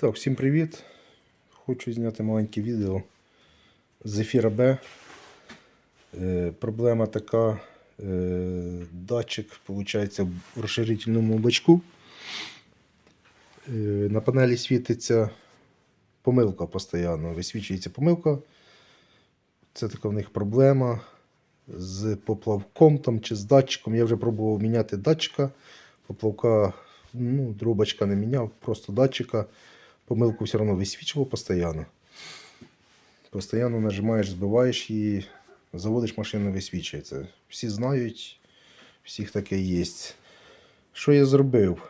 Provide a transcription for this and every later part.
Так, всім привіт. Хочу зняти маленьке відео з ефіра Б. Е, проблема така. Е, датчик, виходить, в розширительному бачку. Е, на панелі світиться помилка постійно. Висвічується помилка. Це така в них проблема з поплавком там, чи з датчиком. Я вже пробував міняти датчика. Поплавка, ну, дробачка не міняв, просто датчика. Помилку все одно висвічував постійно. Постоянно нажимаєш, збиваєш і заводиш машину, висвічується. Всі знають, всіх таке є. Що я зробив?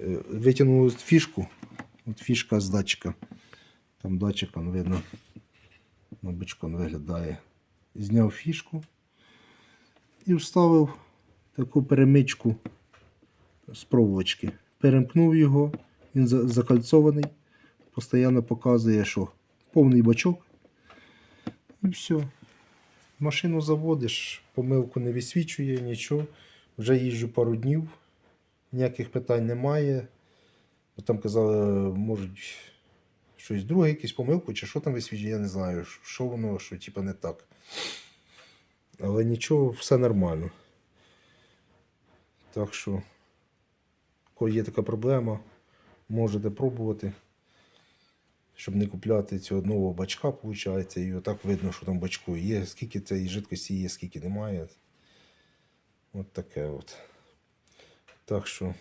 Е, Витягнув фішку. От фішка з датчика. Там датчик он видно. На бичку виглядає. Зняв фішку і вставив таку перемичку з проволочки. Перемкнув його, він закальцований, постійно показує, що повний бачок. І все. Машину заводиш, помилку не висвічує, нічого. Вже їжджу пару днів, ніяких питань немає. Там казали, можуть щось друге, якусь помилку, чи що там висвічує, я не знаю, що воно, що типа не так. Але нічого, все нормально. Так що, коли є така проблема, можете пробувати, щоб не купляти цього нового бачка, виходить, і отак видно, що там бачку є, скільки цієї жидкості є, скільки немає. От таке от. Так що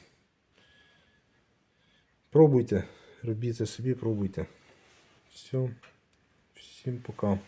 пробуйте, робіть собі, пробуйте. Все. Всім пока.